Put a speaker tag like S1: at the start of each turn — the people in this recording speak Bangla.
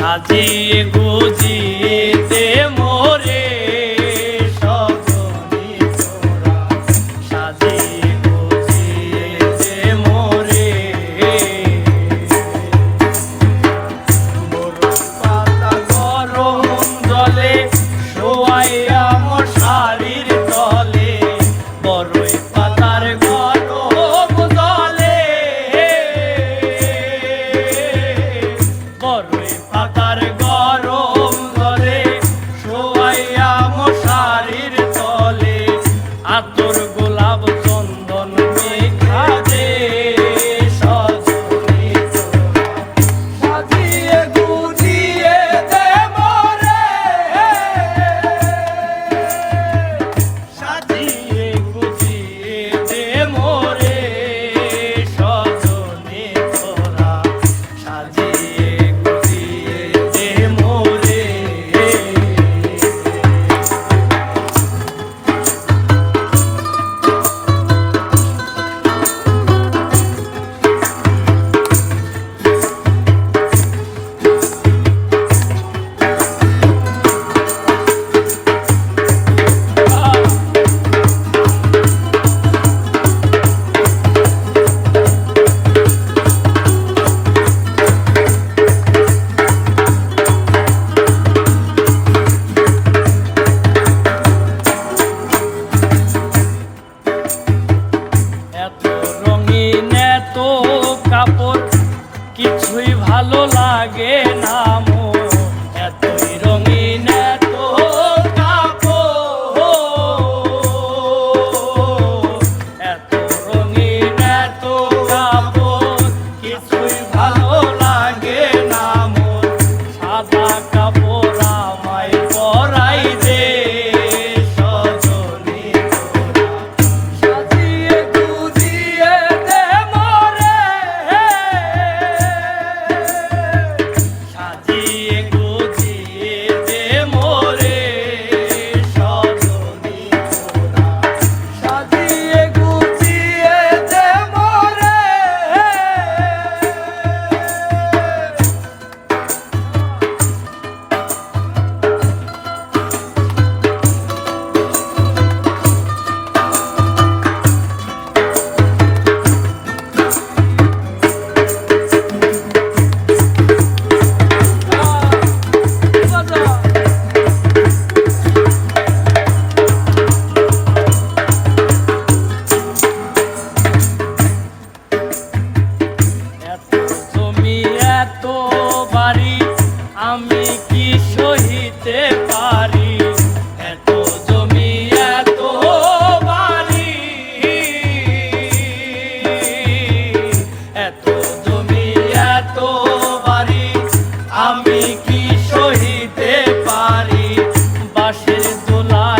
S1: সাজিয়ে গুজিয়ে Santo. ভালো লাগে না lie.